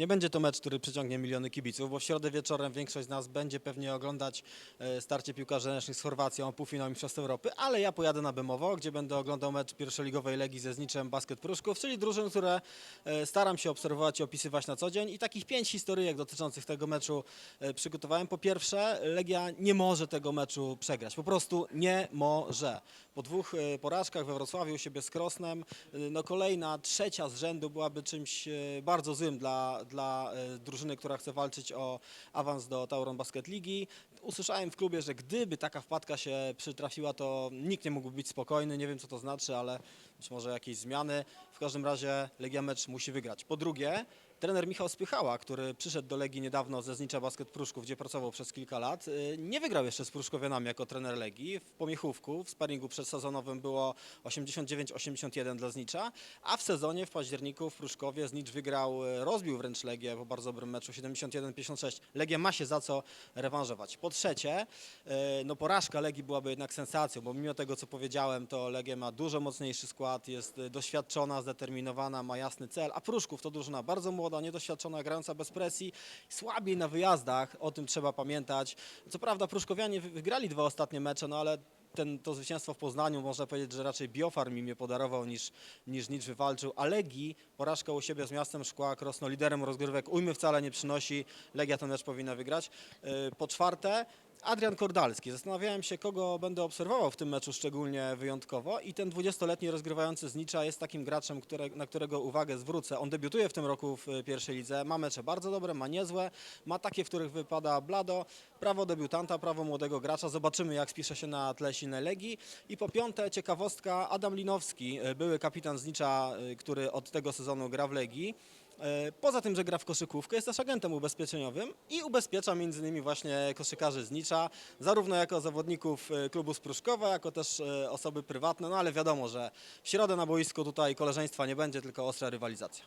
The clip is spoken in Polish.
Nie będzie to mecz, który przyciągnie miliony kibiców, bo w środę wieczorem większość z nas będzie pewnie oglądać e, starcie piłkarzy ręcznych z Chorwacją, półfinał Mistrzostw Europy, ale ja pojadę na Bemowo, gdzie będę oglądał mecz pierwszoligowej Legii ze Zniczem Basket Pruszków, czyli drużyn, które e, staram się obserwować i opisywać na co dzień i takich pięć historyjek dotyczących tego meczu e, przygotowałem. Po pierwsze, Legia nie może tego meczu przegrać, po prostu nie może. Po dwóch porażkach we Wrocławiu u siebie z Krosnem, no kolejna, trzecia z rzędu byłaby czymś bardzo złym dla, dla e, drużyny, która chce walczyć o awans do Tauron Basket Ligi. Usłyszałem w klubie, że gdyby taka wpadka się przytrafiła, to nikt nie mógłby być spokojny. Nie wiem, co to znaczy, ale być może jakieś zmiany. W każdym razie Legia mecz musi wygrać. Po drugie, trener Michał Spychała, który przyszedł do Legii niedawno ze Znicza Basket Pruszków, gdzie pracował przez kilka lat, y, nie wygrał jeszcze z Pruszkowianami jako trener Legii. W Pomiechówku, w sparingu przedsezonowym było 89-81 dla Znicza, a w sezonie w październiku w Pruszkowie Znicz wygrał, y, rozbił wręcz Legię po bardzo dobrym meczu 71-56. Legia ma się za co rewanżować. Po trzecie, y, no porażka Legii byłaby jednak sensacją, bo mimo tego co powiedziałem, to Legia ma dużo mocniejszy skład, jest doświadczona, zdeterminowana, ma jasny cel, a Pruszków to drużyna bardzo młoda, niedoświadczona, grająca bez presji, słabiej na wyjazdach, o tym trzeba pamiętać. Co prawda Pruszkowianie wy- wygrali dwa ostatnie mecze, no ale ten, to zwycięstwo w Poznaniu można powiedzieć, że raczej Biofarm im je podarował niż, niż nic wywalczył, a Legii porażka u siebie z Miastem Szkła, Krosno liderem rozgrywek ujmy wcale nie przynosi, Legia ten mecz powinna wygrać. Yy, Po czwarte, Adrian Kordalski. Zastanawiałem się, kogo będę obserwował w tym meczu szczególnie wyjątkowo i ten 20-letni rozgrywający z Nicza jest takim graczem, które, na którego uwagę zwrócę. On debiutuje w tym roku w y, pierwszej lidze, ma mecze bardzo dobre, ma niezłe, ma takie, w których wypada blado. Prawo debiutanta, prawo młodego gracza. Zobaczymy, jak spisze się na tle silnej Legii. I po piąte, ciekawostka, Adam Linowski, y, były kapitan z Nicza, y, który od tego sezonu gra w Legii. E, Poza tym, że gra w koszykówkę, jest też agentem ubezpieczeniowym i ubezpiecza innymi właśnie koszykarzy z Nicza, zarówno jako zawodników e, klubu z Pruszkowa, jako też e, osoby prywatne, no ale wiadomo, że w środę na boisku tutaj koleżeństwa nie będzie, tylko ostra rywalizacja.